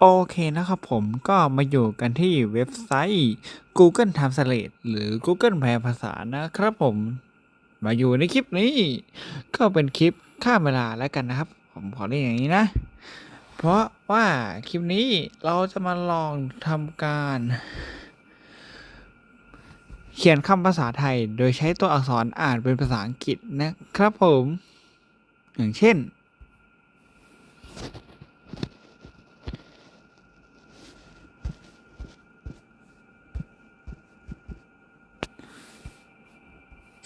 โอเคนะครับผมก็มาอยู่กันที่เว็บไซต์ Google Translate หรือ Google แปลภาษานะครับผม มาอยู่ในคลิปนี้ ก็เป็นคลิปข้ามเวลาแล้วกันนะครับ ผมขอเรียกอย่างนี้นะ เพราะว่าคลิปนี้เราจะมาลองทำการ เขียนคำภาษาไทยโดยใช้ตัวอักษรอ่านเป็นภาษาอังกฤษนะครับผม อย่างเช่น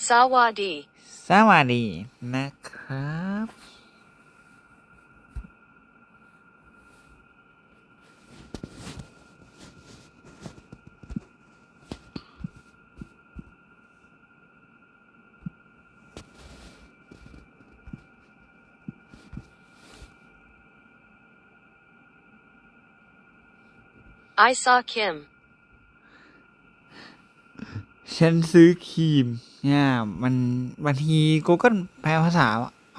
สวัสดี สวัสดีนะครับ I saw Kim ฉันซื้อครีม เนี่ยมันบางที Google แปลภาษา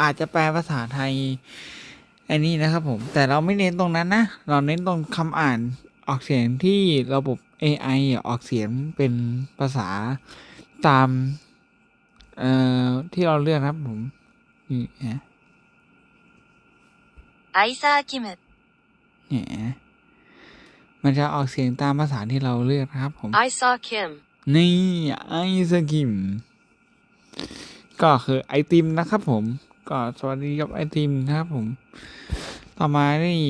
อาจจะแปลภาษาไทยอันนี้นะครับผม แต่เราไม่เน้นตรงนั้นนะ เราเน้นตรงคำอ่านออกเสียงที่ระบบ AI ออกเสียงเป็นภาษาตาม เอ่อ ที่เราเลือกนะครับผมนี่ฮะไอซาคิมเนี่ยมันจะออกเสียงตามภาษาที่เราเลือกนะครับผม I saw Kim นี่ไอศกรีม ก็คือไอติมนะครับผม ก็สวัสดีกับไอติมนะครับผม ต่อมานี่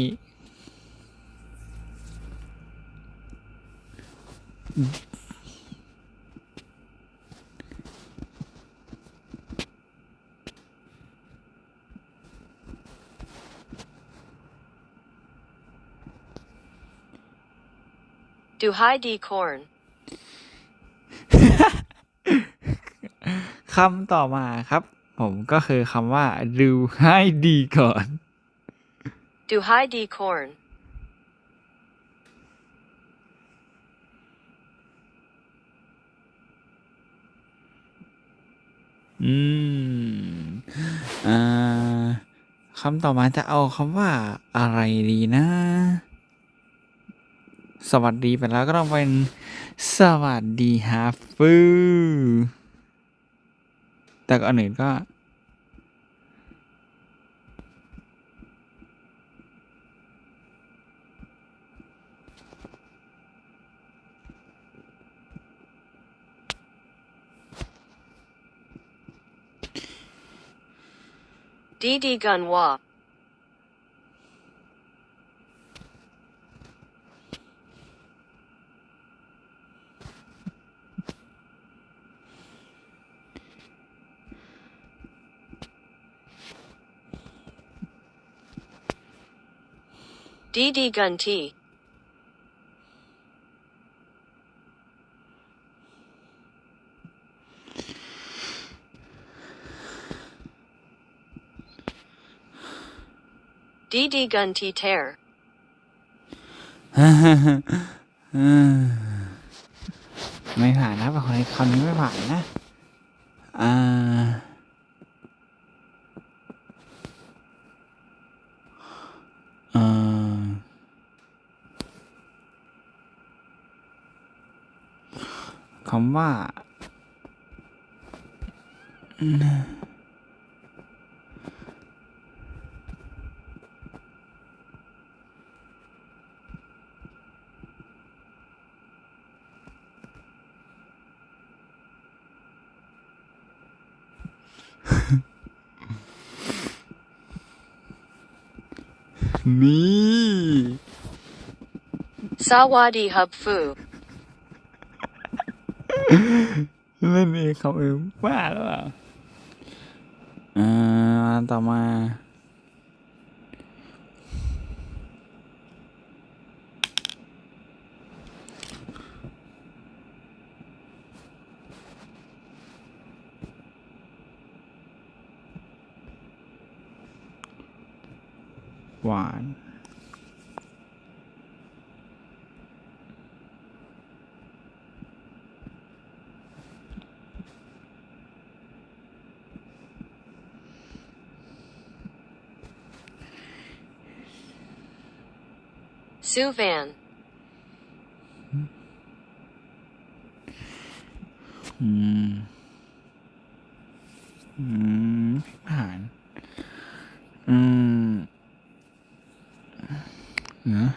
ดูไฮดีคอร์น คำต่อมาครับ ผมก็คือคำว่า ดูให้ดีก่อน ดูไฮดีคอร์นอืมอ่าคำต่อมาจะเอาคำว่าอะไรดีนะ สวัสดีไปแล้วก็ต้องเป็น สวัสดีฮาฟู แต่อันอื่นก็ดีดีกันวะ ดีดีกันทีดีดีกันทีเทอร์ไม่ผ่านนะคนนี้คำนี้ไม่ผ่านนะอ่า คำว่า นี่ สวัสดีฮับฟู เล่นเองเขาเองบ้าหรือเปล่าอ่าต่อมาหวาน Suvan. อืมอืมผ่าน อืมเนอะ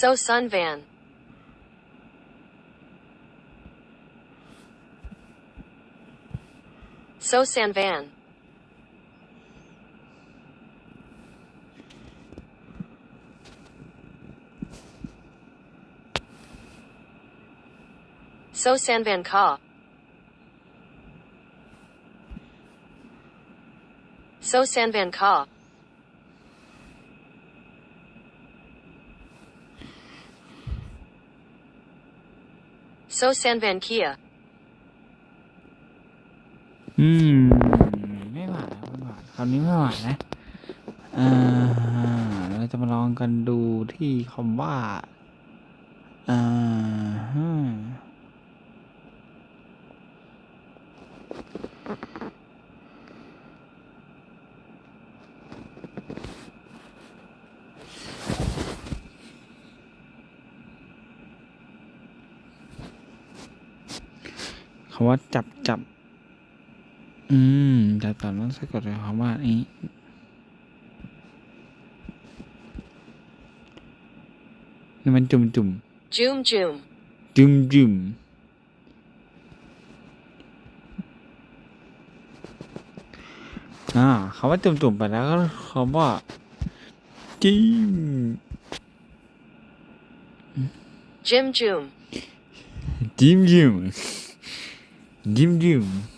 So So Sanvan. So Sanvan Ka. So Sanvan Ka. So Sanvan Kia. อืม ไม่ผ่านไม่ผ่านคำนี้ไม่ผ่านนะอ่าเราจะมาลองกันดูที่คำว่าอ่าฮะคำว่าจับจับ อืมจับจับต้องสะกดด้วยคำว่านี้นี่มันจุ่มจุ่ม Jum Jum. จุ่มจุ่มอ่าคำว่าจุ่มจุ่มไปแล้วก็คำว่าจิ้ม Jim Jum. จิ้มจิ้มจิ้มจิ้ม T Non.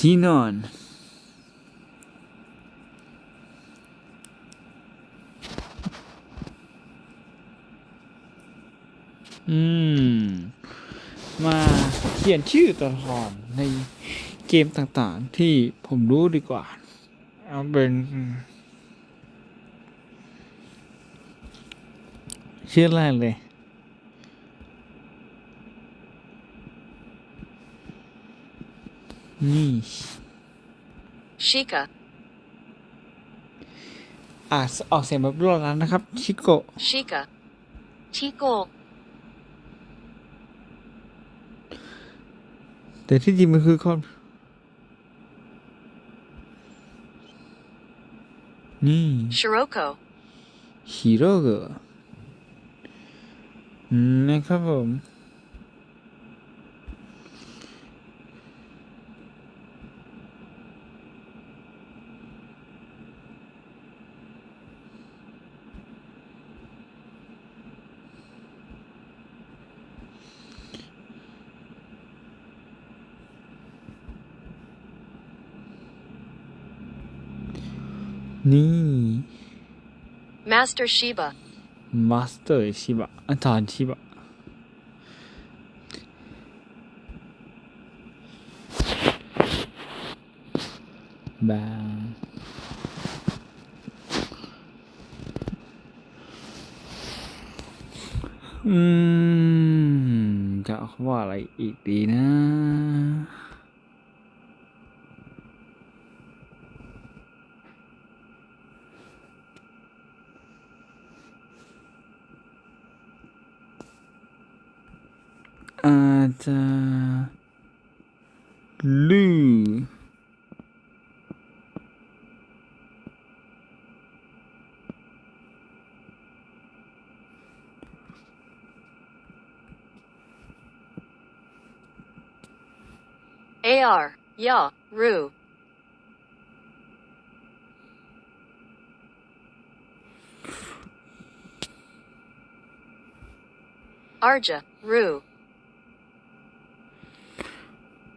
ที่นอน อืม มาเขียนชื่อตัวละครในเกมต่างๆ ที่ผมรู้ดีกว่า เอาเป็น ชื่อแรกเลย นี่ Shika. อ่าออกเสียงแบบรวดแล้วนะครับ ชิโกะ Shika. Chico. แต่ที่จริงมันคือคนนี่ Shiroko. ฮีโร่เกอร์อืมนะครับผม นี่ Master Shiba. มาสเตอร์ชิบะอาจารย์ชิบะบางอืม จะเอาคำว่าอะไรอีกดีนะ อาจจะลือ AR.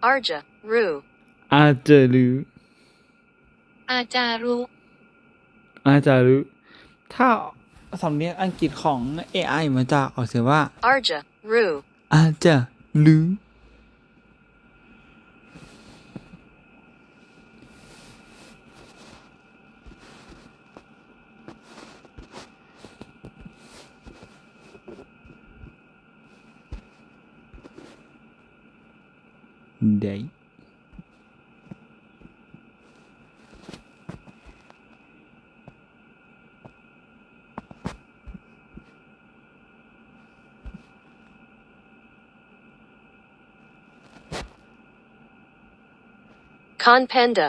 Ya. Ru. Arja. Ru. Arja. Ru. อาจจะรู้อาจารุอาจจะรู้ถ้าสำเนียงอังกฤษของ AI มันจะออกเสียงว่า Arja, Ru, อาจจะรู้ ได้ Khan Panda,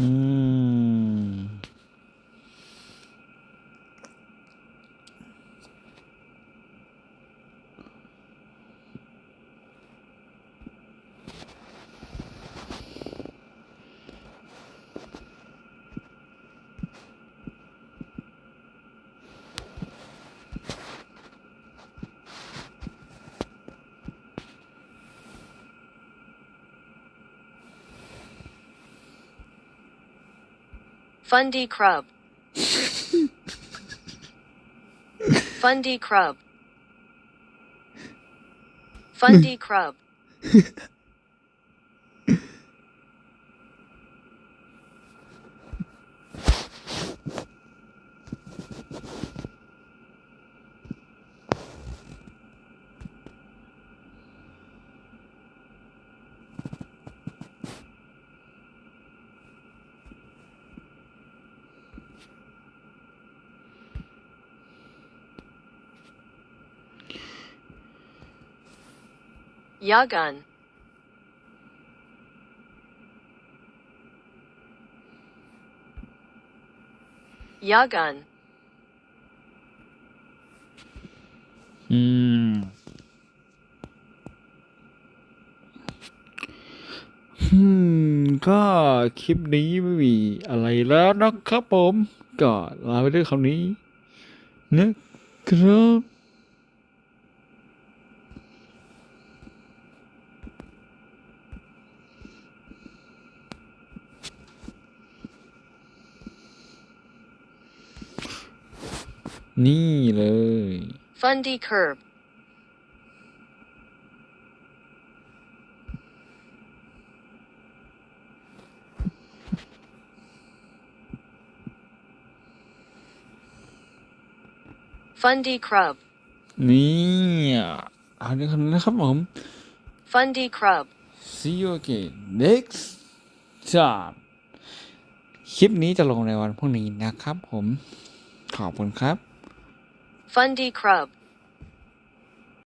อื Fundy Crub. Fundy Crub. Fundy Crub. 'Yagan. Yagan. อืมอืมก็คลิปนี้ไม่มีอะไรแล้วนะครับผม ก็ลาไปด้วยคำนี้นะครับ นี่เลย Fundy Curb. Fundy Crub. นี่เอาเดี๋ยวคนนะครับผม Fundy Crub. see you again next time คลิปนี้จะลงในวันพรุ่งนี้นะครับผม ขอบคุณครับ Fundy Crub.